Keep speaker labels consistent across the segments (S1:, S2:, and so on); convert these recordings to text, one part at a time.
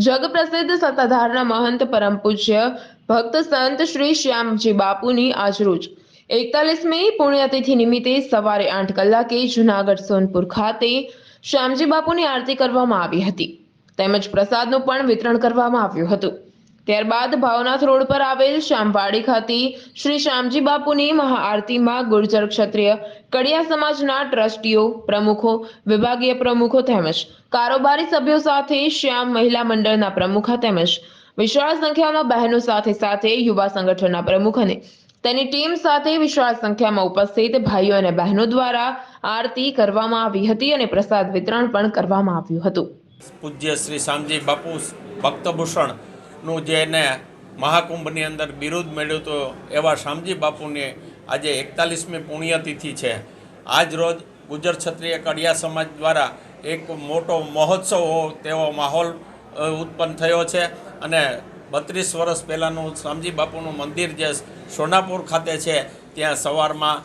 S1: જગ પ્રસિદ્ધ સત્તાધારના મહંત પરમ પૂજ્ય ભક્ત સંત શ્રી શ્યામજી બાપુની આજરોજ એકતાલીસમી પુણ્યતિથિ નિમિત્તે સવારે આઠ કલાકે જુનાગઢ સોનપુર ખાતે શ્યામજી બાપુની આરતી કરવામાં આવી હતી. તેમજ પ્રસાદનું પણ વિતરણ કરવામાં આવ્યું હતું. ત્યારબાદ ભાવનાથ રોડ પર આવેલ શામવાડી ખાતે શ્રી શ્યામજી બાપુની મહાઆરતીમાં ગુર્જર ક્ષત્રિય, કડિયા સમાજના ટ્રસ્ટીઓ, પ્રમુખો, વિભાગીય પ્રમુખો તેમજ કારોબારી સભ્યો સાથે શ્યામ મહિલા મંડળના પ્રમુખા તેમજ વિશાળ સંખ્યામાં બહેનો સાથે સાથે યુવા સંગઠનના પ્રમુખ અને તેની ટીમ સાથે વિશાળ સંખ્યામાં ઉપસ્થિત ભાઈઓ અને બહેનો દ્વારા આરતી કરવામાં આવી હતી અને પ્રસાદ વિતરણ પણ કરવામાં આવ્યું હતું.
S2: પૂજ્ય શ્રી શામજી બાપુ ભક્તભૂષણનું જેને મહાકુંભની અંદર બિરુદ મેળવ્યું તો એવા શામજી બાપુની આજે એકતાલીસમી પુણ્યતિથિ છે. આજ રોજ ગુજર ક્ષત્રિય કડિયા સમાજ દ્વારા એક મોટો મહોત્સવ તેવો માહોલ ઉત્પન્ન થયો છે અને બત્રીસ વર્ષ પહેલાંનું શામજી બાપુનું મંદિર જે સોનાપુર ખાતે છે, ત્યાં સવારમાં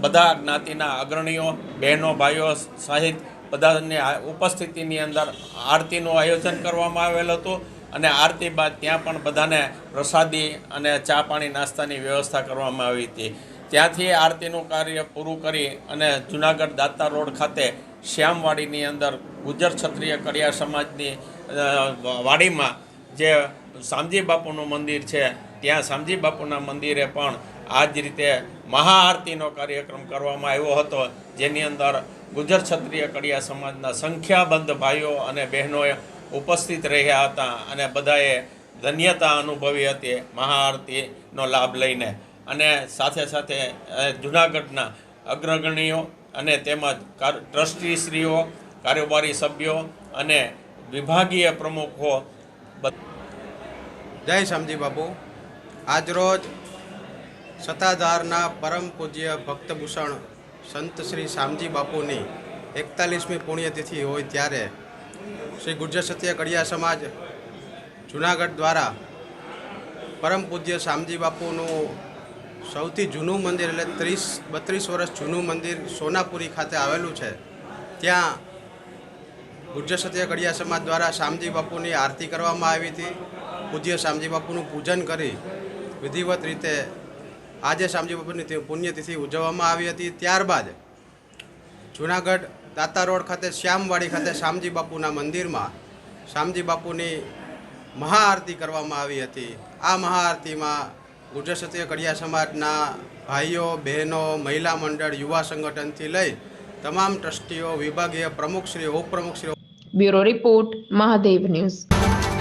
S2: બધા જ્ઞાતિના અગ્રણીઓ, બહેનો, ભાઈઓ સહિત બધાની ઉપસ્થિતિની અંદર આરતીનું આયોજન કરવામાં આવેલ હતું. અને આરતી બાદ ત્યાં પણ બધાને પ્રસાદી અને ચા પાણી નાસ્તાની વ્યવસ્થા કરવામાં આવી હતી. ત્યાંથી આરતીનું કાર્ય પૂરું કરી અને જુનાગઢ દાતા રોડ ખાતે શ્યામવાડીની અંદર ગુજર ક્ષત્રિય કડિયા સમાજની વાડીમાં જે શામજી બાપુનું મંદિર છે, ત્યાં શામજી બાપુના મંદિરે પણ આ જ રીતે મહાઆરતીનો કાર્યક્રમ કરવામાં આવ્યો હતો, જેની અંદર ગુજર ક્ષત્રિય કડિયા સમાજના સંખ્યાબંધ ભાઈઓ અને બહેનોએ ઉપસ્થિત રહ્યા હતા અને બધાએ ધન્યતા અનુભવી હતી, મહાઆરતીનો લાભ લઈને. અને સાથે સાથે જૂનાગઢના અગ્રગણીઓ અને તેમજ ટ્રસ્ટીશ્રીઓ, કારોબારી સભ્યો અને વિભાગીય પ્રમુખો
S3: જય શામજી બાપુ. આજરોજ સત્તાધારના પરમ પૂજ્ય ભક્તભૂષણ સંત શ્રી શામજી બાપુની એકતાલીસમી પુણ્યતિથિ હોય ત્યારે શ્રી ગુર્જર સત્ય કડિયા સમાજ જુનાગઢ દ્વારા પરમ પૂજ્ય શામજી બાપુનું સૌથી જૂનું મંદિર એટલે ત્રીસ, બત્રીસ વર્ષ જૂનું મંદિર સોનાપુરી ખાતે આવેલું છે. ત્યાં ગુર્જર સત્ય કડિયા સમાજ દ્વારા શામજી બાપુની આરતી કરવામાં આવી હતી. પૂજ્ય શામજી બાપુનું પૂજન કરી વિધિવત રીતે આજે શામજી બાપુની પુણ્યતિથિ ઉજવવામાં આવી હતી. ત્યારબાદ જુનાગઢ દાતા રોડ ખાતે, શ્યામવાડી ખાતે શામજી બાપુના મંદિરમાં શામજી બાપુની મહાઆરતી કરવામાં આવી હતી. આ મહાઆરતીમાં ગુર્જર ક્ષત્રિય કડિયા સમાજના ભાઈઓ, બહેનો, મહિલા મંડળ, યુવા સંગઠનથી લઈ તમામ ટ્રસ્ટીઓ, વિભાગીય પ્રમુખશ્રીઓ, ઉપપ્રમુખશ્રીઓ
S1: બ્યુરો રિપોર્ટ, મહાદેવ ન્યૂઝ.